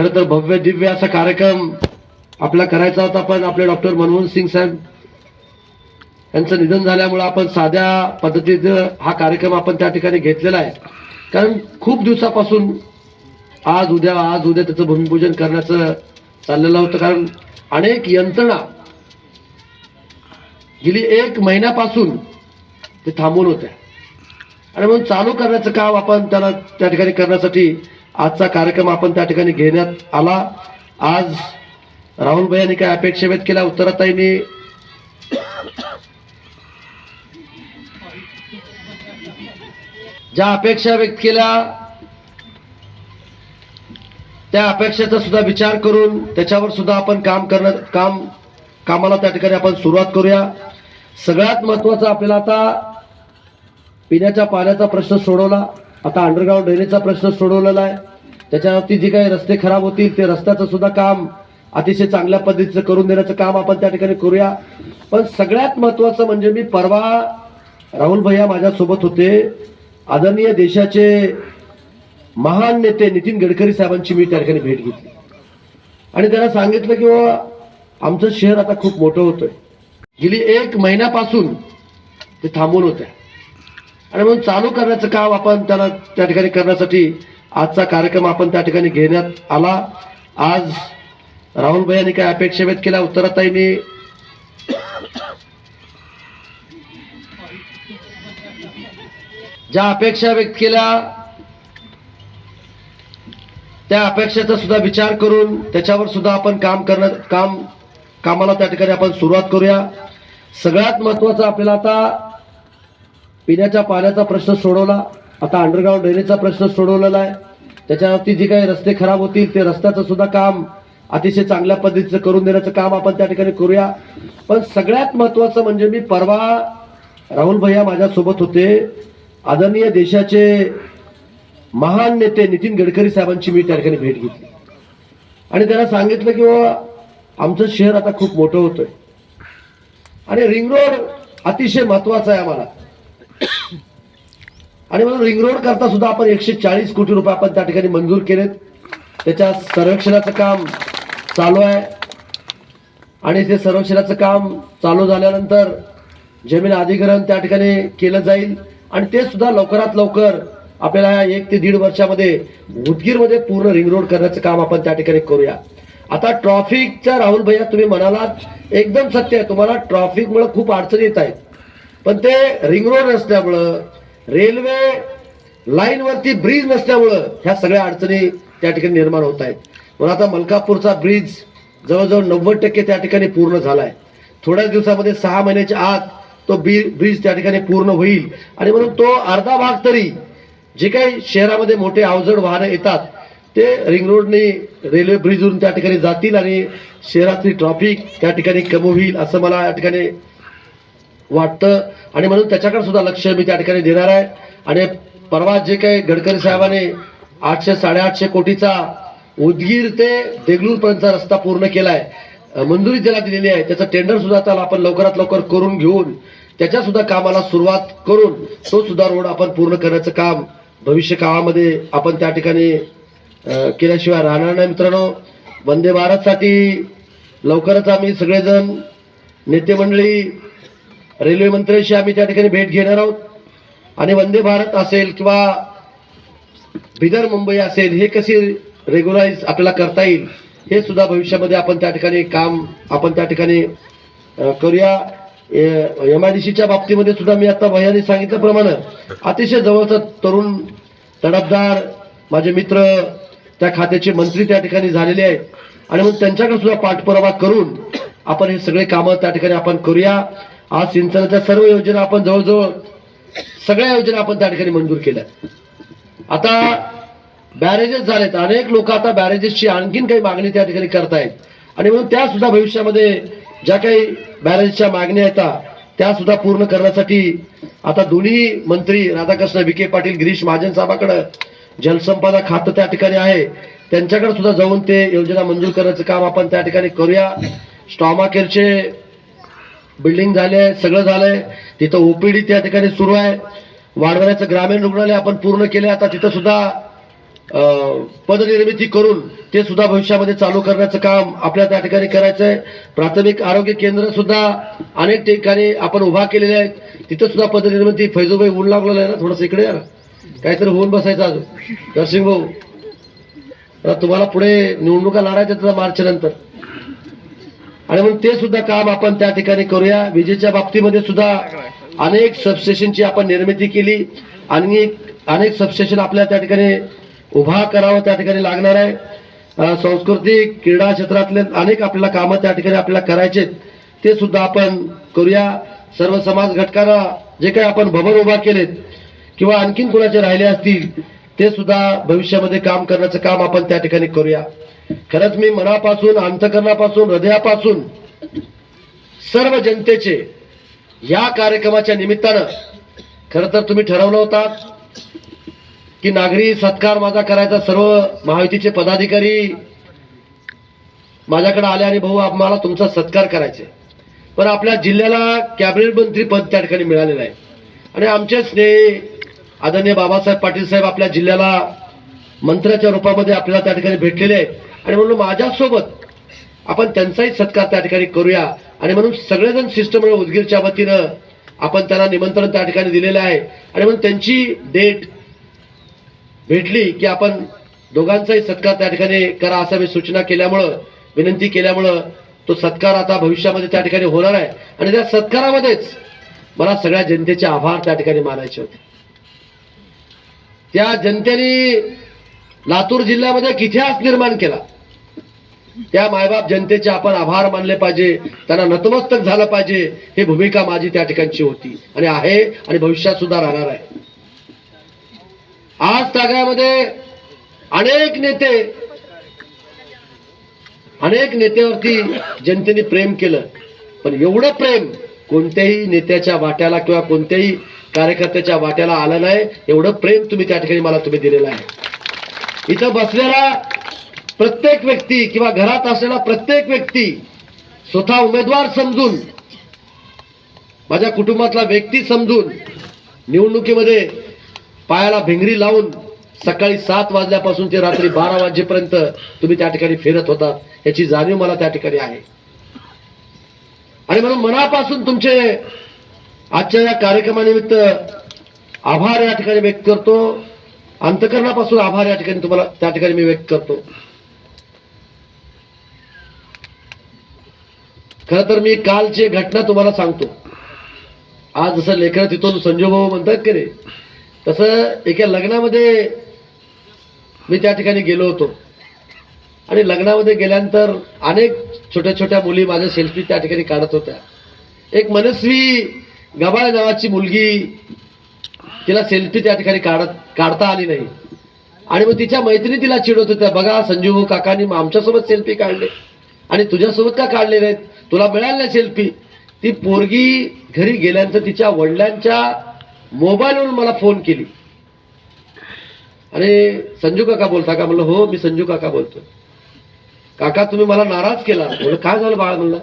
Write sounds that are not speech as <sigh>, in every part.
खरं तर भव्य दिव्य असा कार्यक्रम आपला करायचा होता पण आपले डॉक्टर मनमोहन सिंग साहेब यांचं निधन झाल्यामुळं आपण साध्या पद्धतीनं हा कार्यक्रम आपण त्या ठिकाणी घेतलेला आहे. कारण खूप दिवसापासून आज उद्या आज उद्या त्याचं भूमिपूजन करण्याचं चाललेलं होतं. कारण अनेक यंत्रणा गेली एक महिन्यापासून ते थांबून होत्या. आणि म्हणून चालू करण्याचं काम आपण त्याला त्या ठिकाणी करण्यासाठी आजचा कार्यक्रम आपण त्या ठिकाणी घेण्यात आला. आज राहुल यांनी काय अपेक्षा व्यक्त केल्या उत्तराताईंनी ज्या अपेक्षा व्यक्त केल्या त्या अपेक्षेचा सुद्धा विचार करून त्याच्यावर सुद्धा आपण काम करणं काम कामाला त्या ठिकाणी आपण सुरुवात करूया. सगळ्यात महत्वाचं आपल्याला आता पिण्याच्या पाण्याचा प्रश्न सोडवला. आता अंडरग्राऊंड ड्रेनेजचा प्रश्न सोडवलेला आहे. त्याच्यावरती जे काही रस्ते खराब होतील ते रस्त्याचं सुद्धा काम अतिशय चांगल्या पद्धतीचं करून देण्याचं काम आपण त्या ठिकाणी करूया. पण सगळ्यात महत्वाचं म्हणजे मी परवा राहुल भैया माझ्यासोबत होते. आदरणीय देशाचे महान नेते नितीन गडकरी साहेबांची मी त्या ठिकाणी भेट घेतली. आणि त्यांना सांगितलं की बाबा आमचं शहर आता खूप मोठं होतंय. गेली एक महिन्यापासून ते थांबून होत्या. आणि म्हणून चालू करण्याचं काम आपण त्याला त्या ठिकाणी करण्यासाठी आजचा कार्यक्रम आपण त्या ठिकाणी घेण्यात आला. आज राहुल यांनी काय अपेक्षा व्यक्त केल्या? उत्तराताईंनी ज्या अपेक्षा व्यक्त केल्या त्या अपेक्षेचा सुद्धा विचार करून त्याच्यावर सुद्धा आपण काम करणं काम कामाला त्या ठिकाणी आपण सुरुवात करूया. सगळ्यात महत्वाचं आपल्याला आता पिण्याच्या पाण्याचा प्रश्न सोडवला. आता अंडरग्राऊंड ड्रेनेजचा प्रश्न सोडवलेला आहे. त्याच्यावरती जे काही रस्ते खराब होतील ते रस्त्याचं सुद्धा काम अतिशय चांगल्या पद्धतीचं करून देण्याचं काम आपण त्या ठिकाणी करूया. पण सगळ्यात महत्वाचं म्हणजे मी परवा राहुल भैया माझ्यासोबत होते. आदरणीय देशाचे महान नेते नितीन गडकरी साहेबांची मी त्या ठिकाणी भेट घेतली. आणि त्यांना सांगितलं की बाबा आमचं शहर आता खूप मोठं होतंय. आणि रिंग रोड अतिशय महत्त्वाचा आहे आम्हाला. <coughs> आणि म्हणून रिंग रोड करता सुद्धा आपण एकशे चाळीस कोटी रुपये आपण त्या ठिकाणी मंजूर केलेत. त्याच्या सर्वेक्षणाचं काम चालू आहे. आणि ते सर्वेक्षणाचं काम चालू झाल्यानंतर जमीन अधिग्रहण त्या ठिकाणी केलं जाईल. आणि ते सुद्धा लवकरात लवकर आपल्याला एक ते दीड वर्षामध्ये उदगीरमध्ये पूर्ण रिंग रोड करण्याचं काम आपण त्या ठिकाणी करूया. आता ट्रॉफिकचा राहुल भैया तुम्ही म्हणालात एकदम सत्य आहे. तुम्हाला ट्रॉफिकमुळे खूप अडचणी येत आहेत. पण ते रिंग रोड नसल्यामुळं रेल्वे लाईनवरती ब्रिज नसल्यामुळं ह्या सगळ्या अडचणी त्या ठिकाणी निर्माण होत आहेत. म्हणून आता मलकापूरचा ब्रिज जवळजवळ नव्वद टक्के त्या ठिकाणी पूर्ण झालाय. थोड्याच दिवसामध्ये सहा महिन्याच्या आत तो बी ब्रिज त्या ठिकाणी पूर्ण होईल. आणि म्हणून तो अर्धा भाग तरी जे काही शहरामध्ये मोठे अवजड वाहनं येतात ते रिंग रोडने रेल्वे ब्रिजवरून त्या ठिकाणी जातील आणि शहरातली ट्रॉफिक त्या ठिकाणी कमी होईल असं मला या ठिकाणी वाटतं. आणि म्हणून त्याच्याकडे सुद्धा लक्ष मी त्या ठिकाणी देणार आहे. आणि परवा जे काही गडकरी साहेबांनी आठशे साडेआठशे कोटीचा उदगीर ते देगलूरपर्यंतचा रस्ता पूर्ण केलाय आहे मंजुरी ज्याला दिलेली आहे. त्याचं टेंडर सुद्धा त्याला आपण लवकरात लवकर करून घेऊन त्याच्या सुद्धा कामाला सुरुवात करून तो सुद्धा रोड आपण पूर्ण करण्याचं काम भविष्य काळामध्ये आपण त्या ठिकाणी केल्याशिवाय राहणार नाही मित्रांनो. वंदे भारतसाठी लवकरच आम्ही सगळेजण नेते मंडळी रेल्वे मंत्र्यांशी आम्ही त्या ठिकाणी भेट घेणार आहोत. आणि वंदे भारत असेल किंवा बिदर मुंबई असेल हे कसे रेग्युलाइज आपल्याला करता येईल हे सुद्धा भविष्यामध्ये आपण त्या ठिकाणी काम आपण त्या ठिकाणी करूया. एम आय डी सीच्या बाबतीमध्ये सुद्धा मी आता भयाने सांगितल्याप्रमाणे अतिशय जवळचा तरुण तडफदार माझे मित्र त्या खात्याचे मंत्री त्या ठिकाणी झालेले आहेत. आणि मग त्यांच्याकडे सुद्धा पाठपुरावा करून आपण हे सगळे कामं त्या ठिकाणी आपण करूया. आज सिंचनाच्या सर्व योजना आपण जवळजवळ सगळ्या योजना आपण त्या ठिकाणी मंजूर केल्या. आता बॅरेजेस झालेत. अनेक लोक आता बॅरेजेसची आणखीन काही मागणी त्या ठिकाणी करतायत. आणि म्हणून त्या सुद्धा भविष्यामध्ये ज्या काही बॅरेजच्या मागण्या येतात त्या सुद्धा पूर्ण करण्यासाठी आता दोन्ही मंत्री राधाकृष्ण विखे पाटील गिरीश महाजन साहेबांकडे जलसंपदा खातं त्या ठिकाणी आहे. त्यांच्याकडे सुद्धा जाऊन ते योजना मंजूर करण्याचं काम आपण त्या ठिकाणी करूया. स्टॉमा केअरचे बिल्डिंग झाले सगळं झालंय. तिथं ओपीडी त्या ठिकाणी सुरू आहे. वाढवण्याचं ग्रामीण रुग्णालय आपण पूर्ण केले आता तिथं सुद्धा पदनिर्मिती करून ते सुद्धा भविष्यामध्ये चालू करण्याचं काम आपल्या त्या ठिकाणी करायचं आहे प्राथमिक आरोग्य केंद्र सुद्धा अनेक ठिकाणी आपण उभा केलेले आहेत. तिथं सुद्धा पदनिर्मिती फैजूबाई ऊन लागलेलं आहे ना थोडंसं इकडे या. ना काहीतरी होऊन बसायचं अजून. नरसिंह भाऊ तुम्हाला पुढे निवडणुका लढायच्या मार्च नंतर आणि म्हणून ते सुद्धा काम आपण त्या ठिकाणी करूया. विजेच्या बाबतीमध्ये सुद्धा अनेक सबस्टेशनची आपण निर्मिती केली. आणि अनेक सबस्टेशन आपल्या त्या ठिकाणी उभा करावं त्या ठिकाणी लागणार आहे. सांस्कृतिक क्रीडा क्षेत्रातले अनेक आपल्याला कामं त्या ठिकाणी आपल्याला करायचे ते सुद्धा आपण करूया. सर्व समाज घटकांना जे काही आपण भवन उभा केलेत किंवा आणखीन कुणाचे राहिले असतील ते सुद्धा भविष्यामध्ये काम करण्याचं काम आपण त्या ठिकाणी करूया. खरंच मी मनापासून अंतकरणापासून हृदयापासून सर्व जनतेचे या कार्यक्रमाच्या निमित्तानं खरं तर तुम्ही ठरवलं होतात की नागरी सत्कार माझा करायचा सर्व महायुतीचे पदाधिकारी माझ्याकडे आले आणि भाऊ आम्हाला तुमचा सत्कार करायचे. पण आपल्या जिल्ह्याला कॅबिनेट मंत्री पद त्या ठिकाणी मिळालेलं आहे. आणि आमचे स्नेही आदरणीय बाबासाहेब पाटील साहेब आपल्या जिल्ह्याला मंत्र्याच्या रूपामध्ये आपल्याला त्या ठिकाणी भेटलेले आहेत. आणि म्हणून माझ्यासोबत आपण त्यांचाही सत्कार त्या ठिकाणी करूया. आणि म्हणून सगळेजण सिस्टम उदगीरच्या वतीनं आपण त्यांना निमंत्रण त्या ठिकाणी दिलेलं आहे. आणि म्हणून त्यांची डेट भेटली की आपण दोघांचाही सत्कार त्या ठिकाणी करा असा मी सूचना केल्यामुळं विनंती केल्यामुळं तो सत्कार आता भविष्यामध्ये त्या ठिकाणी होणार आहे. आणि त्या सत्कारामध्येच मला सगळ्या जनतेचे आभार त्या ठिकाणी मानायचे होते. त्या जनतेने लातूर जिल्ह्यामध्ये इतिहास निर्माण केला. त्या मायबाप जनतेचे आपण आभार मानले पाहिजे त्यांना नतमस्तक झालं पाहिजे ही भूमिका माझी त्या ठिकाणची होती आणि आहे आणि भविष्यात सुद्धा राहणार आहे. आज सगळ्यामध्ये अनेक नेते अनेक नेत्यावरती जनतेने प्रेम केलं पण एवढं प्रेम कोणत्याही नेत्याच्या वाट्याला किंवा कोणत्याही कार्यकर्त्याच्या वाट्याला आलं नाही एवढं प्रेम तुम्ही त्या ठिकाणी मला तुम्ही दिलेलं आहे. इथं बसलेला प्रत्येक व्यक्ती किंवा घरात असलेला प्रत्येक व्यक्ती स्वतः उमेदवार समजून माझ्या कुटुंबातला व्यक्ती समजून निवडणुकीमध्ये पायाला भिंगरी लावून सकाळी सात वाजल्यापासून ते रात्री बारा वाजेपर्यंत तुम्ही त्या ठिकाणी फिरत होता. याची जाणीव मला त्या ठिकाणी आहे. आणि म्हणून मनापासून तुमचे आजच्या या कार्यक्रमानिमित्त आभार या ठिकाणी व्यक्त करतो. अंतकरणापासून आभार या ठिकाणी तुम्हाला त्या ठिकाणी मी व्यक्त करतो. खर तर मी कालची घटना तुम्हाला सांगतो. आज जसं लेखन तिथून संजू भाऊ म्हणतात की रे तसं एका लग्नामध्ये मी त्या ठिकाणी गेलो होतो. आणि लग्नामध्ये गेल्यानंतर अनेक छोट्या छोट्या मुली माझ्या सेल्फी त्या ठिकाणी काढत होत्या. एक मनस्वी गबाळ नावाची मुलगी तिला सेल्फी त्या ठिकाणी काढत काढता आली नाही. आणि मग तिच्या मैत्रिणी तिला चिडवत होत्या बघा संजू भाऊ काकांनी मग आमच्यासोबत सेल्फी काढले. आणि तुझ्यासोबत का काढले नाहीत? तुला मिळाली सेल्फी ती पोरगी घरी गेल्यानंतर तिच्या वडिलांच्या मोबाईलवरून मला फोन केली. आणि संजू काका बोलता का? म्हणलं हो मी संजू काका बोलतो काका तुम्ही मला नाराज केला. म्हणलं काय झालं बाळ? म्हणलं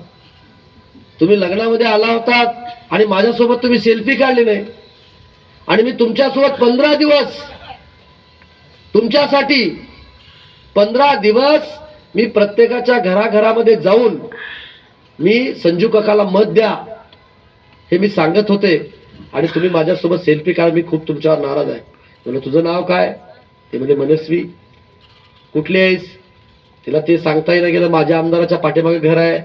तुम्ही लग्नामध्ये आला होतात आणि माझ्यासोबत तुम्ही सेल्फी काढली नाही. आणि मी तुमच्यासोबत पंधरा दिवस तुमच्यासाठी पंधरा दिवस मी प्रत्येकाच्या घराघरामध्ये जाऊन मी संजू काकाला मत द्या हे मी सांगत होते. आणि तुम्ही माझ्यासोबत सेल्फी काढ मी खूप तुमच्यावर नाराज आहे. म्हणजे तुझं नाव काय? ते म्हणजे मनस्वी. कुठली आहेस? तिला ते सांगता येईना गेलं माझ्या आमदाराच्या पाठीमागे घर आहे.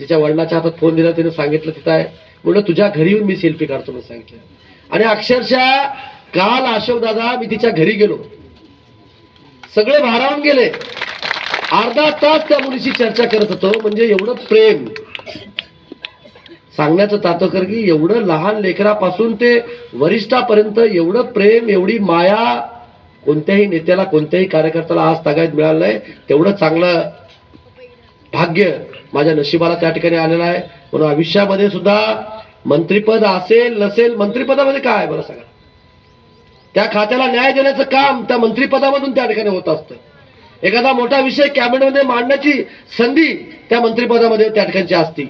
तिच्या वडिलाच्या हातात फोन दिला तिने सांगितलं तिथं आहे. म्हणलं तुझ्या घरी येऊन मी सेल्फी काढतो म्हणून सांगितलं. आणि अक्षरशः काल अशोक दादा मी तिच्या घरी गेलो. सगळे भारावून गेले. अर्धा तास त्या मुलीशी चर्चा करत होतो म्हणजे एवढं प्रेम. सांगण्याचं तात्पर्य की एवढं लहान लेकरापासून ते वरिष्ठापर्यंत एवढं प्रेम एवढी माया कोणत्याही नेत्याला कोणत्याही कार्यकर्त्याला आज तागायत मिळालं नाही. तेवढं चांगलं भाग्य माझ्या नशिबाला त्या ठिकाणी आलेलं आहे. म्हणून आयुष्यामध्ये सुद्धा मंत्रीपद असेल नसेल मंत्रिपदामध्ये काय आहे बरं सांगा? त्या खात्याला न्याय देण्याचं काम त्या मंत्रिपदामधून त्या ठिकाणी होत असतं. एखादा मोठा विषय कॅबिनेटमध्ये मांडण्याची संधी त्या मंत्रिपदामध्ये त्या ठिकाणची असती.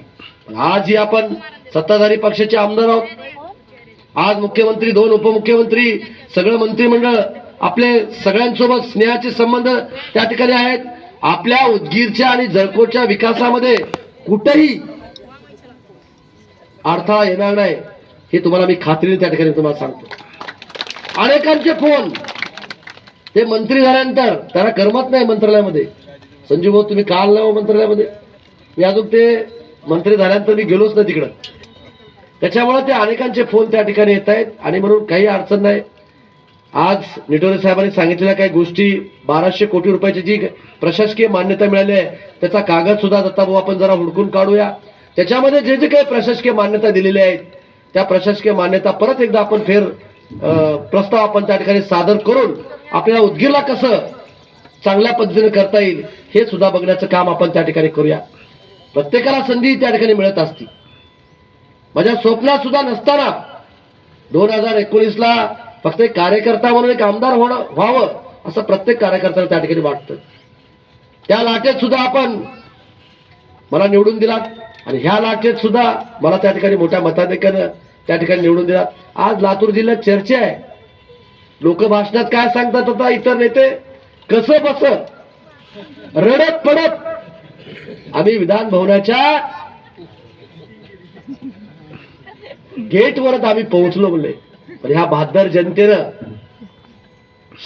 पण आज ही आपण सत्ताधारी पक्षाचे आमदार आहोत. आज मुख्यमंत्री दोन उपमुख्यमंत्री सगळं मंत्रिमंडळ आपले सगळ्यांसोबत स्नेहाचे संबंध त्या ठिकाणी आहेत. आपल्या उदगीरच्या आणि जळकोटच्या विकासामध्ये कुठेही अडथळा येणार नाही हे तुम्हाला मी खात्रीने त्या ठिकाणी तुम्हाला सांगतो. अनेकांचे फोन ते मंत्री झाल्यानंतर त्याला करमत नाही मंत्रालयामध्ये. संजीव भाऊ तुम्ही काल ना हो मंत्रालयामध्ये. मी अजून ते मंत्री झाल्यानंतर मी गेलोच नाही तिकडं. त्याच्यामुळे ते अनेकांचे फोन त्या ठिकाणी येत आहेत आणि म्हणून काही अडचण नाही. आज निटोरे साहेबांनी सांगितलेल्या काही गोष्टी बाराशे कोटी रुपयाची जी प्रशासकीय मान्यता मिळाली आहे त्याचा कागद सुद्धा दत्ताभाऊ आपण जरा हुडकून काढूया. त्याच्यामध्ये जे जे काही प्रशासकीय मान्यता दिलेल्या आहेत त्या प्रशासकीय मान्यता परत एकदा आपण फेर प्रस्ताव आपण त्या ठिकाणी सादर करून आपल्याला उदगीरला कसं चांगल्या पद्धतीने करता येईल हे सुद्धा बघण्याचं काम आपण त्या ठिकाणी करूया. प्रत्येकाला संधी त्या ठिकाणी मिळत असती. माझ्या स्वप्नात सुद्धा नसताना दोन हजार एकोणीसला फक्त एक कार्यकर्ता म्हणून एक आमदार होणं व्हावं असं प्रत्येक कार्यकर्त्याला त्या ठिकाणी वाटतं. त्या लाटेत सुद्धा आपण मला निवडून दिलात आणि ह्या लाटेत सुद्धा मला त्या ठिकाणी मोठ्या मताधिक्यानं त्या ठिकाणी निवडून दिलात. आज लातूर जिल्ह्यात चर्चा आहे. लोक भाषणात काय सांगतात आता इतर नेते? कसं बस? रडत पडत. आम्ही विधान भवनाच्या गेटवरच आम्ही पोहोचलो म्हणले. पण ह्या बहादर जनतेनं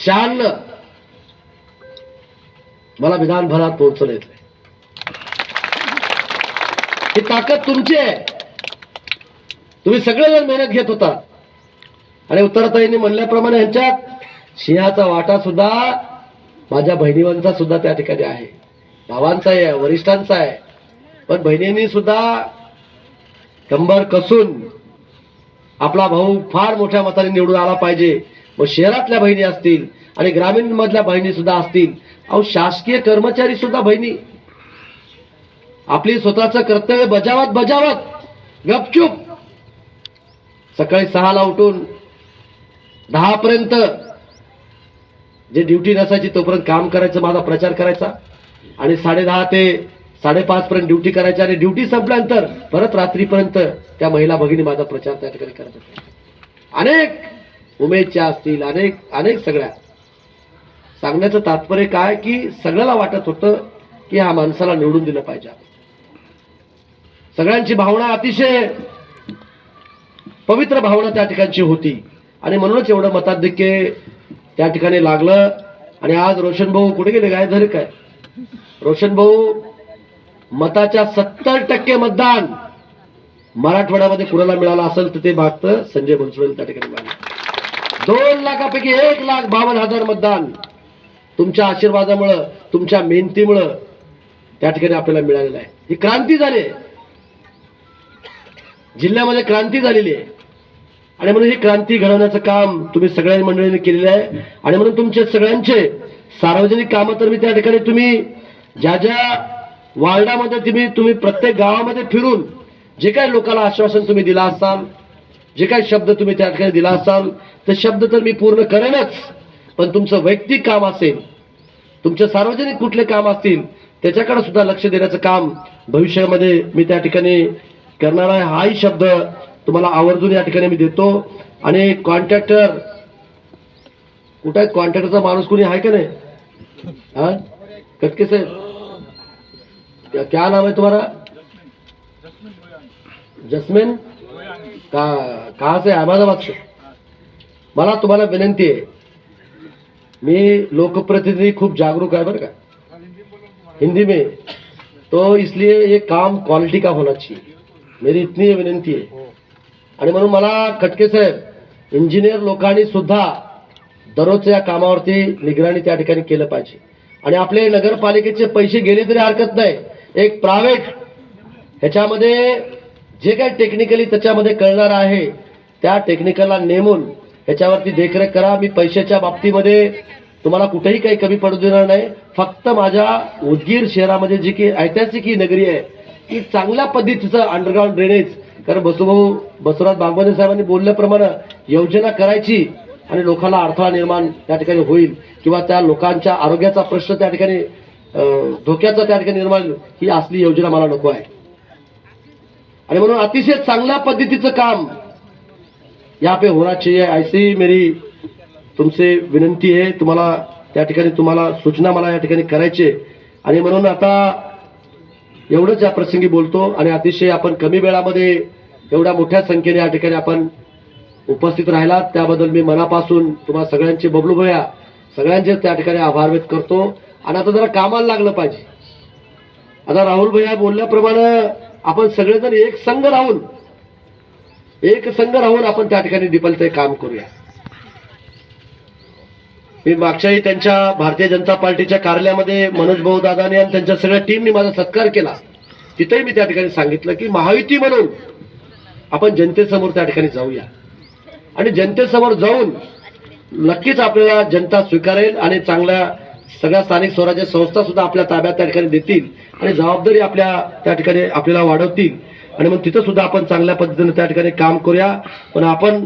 शान मला विधानभरात भरात येत ही ताकद तुमची आहे. तुम्ही सगळेजण मेहनत घेत होता. आणि उत्तराताईंनी म्हणल्याप्रमाणे यांच्यात सिंहाचा वाटा सुद्धा माझ्या बहिणीवांचा सुद्धा त्या ठिकाणी आहे. भावांचा आहे वरिष्ठांचा आहे. पण बहिणींनी सुद्धा कंबर कसून आपला भाऊ फार मोठ्या मताने निवडून आला पाहिजे. मग शहरातल्या बहिणी असतील आणि ग्रामीण मधल्या बहिणी सुद्धा असतील. अहो शासकीय कर्मचारी सुद्धा बहिणी. आपली स्वतःचं कर्तव्य बजावत बजावत. गपचूप. सकाळी सहाला उठून दहा पर्यंत जे ड्युटी नसायची तोपर्यंत काम करायचं माझा प्रचार करायचा. आणि साडेदहा ते साडेपाच पर्यंत ड्युटी करायची आणि ड्युटी संपल्यानंतर परत रात्रीपर्यंत त्या महिला भगिनी माझा प्रचार त्या ठिकाणी करत होत्या. अनेक उमेदच्या असतील अनेक अनेक सगळ्या. सांगण्याचं तात्पर्य काय की सगळ्याला वाटत होतं की ह्या माणसाला निवडून दिलं पाहिजे. सगळ्यांची भावना अतिशय पवित्र भावना त्या ठिकाणची होती. आणि म्हणूनच एवढं मताधिक्य त्या ठिकाणी लागलं. आणि आज रोशन भाऊ कुठे गेले? काय झाले काय? रोशन भाऊ मताच्या सत्तर टक्के मतदान मराठवाड्यामध्ये कुणाला मिळालं असेल तर ते भागत संजय बनसोडे त्या ठिकाणी मिळालं दोन लाखापैकी एक लाख बावन्न हजार मतदान तुमच्या आशीर्वादामुळं तुमच्या मेहनतीमुळं त्या ठिकाणी आपल्याला मिळालेलं आहे. ही क्रांती झाली जिल्ह्यामध्ये क्रांती झालेली आहे. आणि म्हणून ही क्रांती घडवण्याचं काम तुम्ही सगळ्या मंडळींनी केलेलं आहे. आणि म्हणून तुमचे सगळ्यांचे सार्वजनिक कामं तर मी त्या ठिकाणी तुम्ही ज्या ज्या वार्डामध्ये तुम्ही तुम्ही प्रत्येक गावामध्ये फिरून जे काही लोकांना आश्वासन तुम्ही दिला असाल जे काही शब्द तुम्ही त्या ठिकाणी दिला असाल ते शब्द तर मी पूर्ण करेनच. पण तुमचं वैयक्तिक काम असेल तुमचे सार्वजनिक कुठले काम असतील त्याच्याकडे सुद्धा लक्ष देण्याचं काम भविष्यामध्ये मी त्या ठिकाणी करणार आहे. हाही शब्द तुम्हाला आवर्जून या ठिकाणी मी देतो. आणि कॉन्ट्रॅक्टर कुठं कॉन्ट्रॅक्टरचा माणूस कोणी आहे का नाही? हा? कटके साहेब? क्या- नाम है तुम्हारा? जस्मिन? का कहाँ से? अहमदाबाद से? मला तुम्हाला विनंती आहे. मी लोकप्रतिनिधी खूप जागरूक आहे बरं का. हिंदी में तो इसलिए ये काम क्वालिटी का होना चाहिए. मेरी इतनी विनंती आहे. आणि म्हणून मला खटके साहेब इंजिनियर लोकांनी सुद्धा दररोजच्या या कामावरती निगराणी त्या ठिकाणी केलं पाहिजे. आणि आपले नगरपालिकेचे पैसे गेले तरी हरकत नाही. एक प्रायव्हेट ह्याच्यामध्ये जे काही टेक्निकली त्याच्यामध्ये कळणार आहे त्या टेक्निकलला नेमून ह्याच्यावरती देखरेख करा. मी पैशाच्या बाबतीमध्ये तुम्हाला कुठेही काही कमी पडू देणार नाही. फक्त माझ्या उदगीर शहरामध्ये जी की ऐतिहासिक ही नगरी आहे ती चांगल्या पद्धतीचं अंडरग्राऊंड ड्रेनेज कारण बसुभाऊ बसवराज बागवानी साहेबांनी बोलल्याप्रमाणे योजना करायची आणि लोकांना अडथळा निर्माण त्या ठिकाणी होईल किंवा त्या लोकांच्या आरोग्याचा प्रश्न त्या ठिकाणी धोक्याचा त्या ठिकाणी निर्माण ही असली योजना मला नको आहे. आणि म्हणून अतिशय चांगल्या पद्धतीचं काम यापे पे होना चाहिए ऐसी मेरी तुमचे विनंती आहे. तुम्हाला त्या ठिकाणी तुम्हाला सूचना मला या ठिकाणी करायची आहे. आणि म्हणून आता एवढंच या प्रसंगी बोलतो आणि अतिशय आपण कमी वेळामध्ये एवढ्या मोठ्या संख्येने या ठिकाणी आपण उपस्थित राहिलात. त्याबद्दल मी मनापासून तुम्हाला सगळ्यांचे बबलू भया सगळ्यांचे त्या ठिकाणी आभार व्यक्त करतो. आणि आता जरा कामाला लागलं पाहिजे. आता राहुल भैया बोलल्याप्रमाणे आपण सगळेजण एक संघ राहून एक संघ राहून आपण त्या ठिकाणी डिपलचं काम करूया. मी मागच्याही त्यांच्या भारतीय जनता पार्टीच्या कार्यालयामध्ये मनोज भाऊ दादाने आणि त्यांच्या सगळ्या टीमने माझा सत्कार केला. तिथेही मी त्या ठिकाणी सांगितलं की महायुती म्हणून आपण जनतेसमोर त्या ठिकाणी जाऊया. आणि जनतेसमोर जाऊन नक्कीच आपल्याला जनता स्वीकारेल आणि चांगल्या सगळ्या स्थानिक स्वराज्य संस्था सुद्धा आपल्या ताब्यात त्या ठिकाणी देतील आणि जबाबदारी आपल्या त्या ठिकाणी आपल्याला वाढवतील. आणि मग तिथं सुद्धा आपण चांगल्या पद्धतीने त्या ठिकाणी काम करूया. पण आपण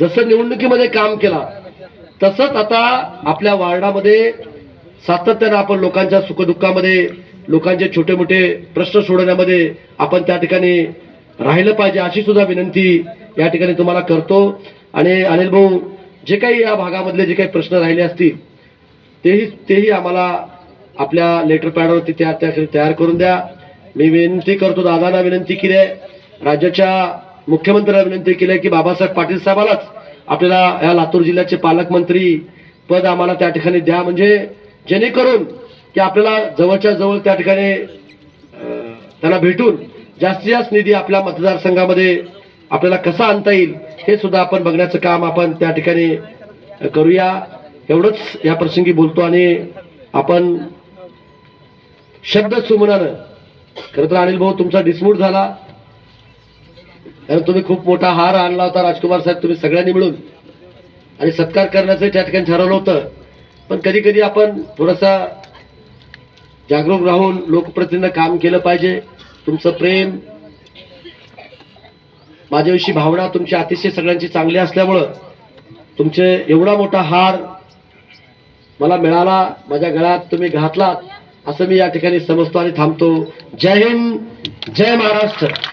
जसं निवडणुकीमध्ये काम केला तसंच आता आपल्या वार्डामध्ये सातत्यानं आपण लोकांच्या सुखदुःखामध्ये लोकांचे छोटे मोठे प्रश्न सोडवण्यामध्ये आपण त्या ठिकाणी राहिलं पाहिजे अशी सुद्धा विनंती या ठिकाणी तुम्हाला करतो. आणि अनिल भाऊ जे काही या भागामधले जे काही प्रश्न राहिले असतील तेही तेही आम्हाला आपल्या लेटर पॅडवरती त्या त्या तयार करून द्या. मी विनंती करतो दादांना विनंती केली आहे. राज्याच्या मुख्यमंत्र्यांना विनंती केली आहे की बाबासाहेब पाटील साहेबालाच आपल्याला या लातूर जिल्ह्याचे पालकमंत्री पद आम्हाला त्या ठिकाणी द्या. म्हणजे जेणेकरून की आपल्याला जवळच्या जवळ त्या ठिकाणी त्यांना भेटून जास्तीत जास्त निधी आपल्या मतदारसंघामध्ये आपल्याला कसा आणता येईल हे सुद्धा आपण बघण्याचं काम आपण त्या ठिकाणी करूया. एवढंच या प्रसंगी बोलतो आणि आपण शब्द सुमनानं. खरं तर अनिल भाऊ तुमचा डिस्म्यूट झाला. कारण तुम्ही खूप मोठा हार आणला होता राजकुमार साहेब तुम्ही सगळ्यांनी मिळून. आणि सत्कार करण्याचं त्या ठिकाणी ठरवलं होतं. पण कधी कधी आपण थोडासा जागरूक राहून लोकप्रतिनिधीनं काम केलं पाहिजे. तुमचं प्रेम माझ्याविषयी भावना तुमची अतिशय सगळ्यांची चांगली असल्यामुळं तुमचे एवढा मोठा हार मला मिळाला माझ्या गळ्यात तुम्ही घातलात असं मी या ठिकाणी समजतो आणि थांबतो. जय हिंद जय महाराष्ट्र.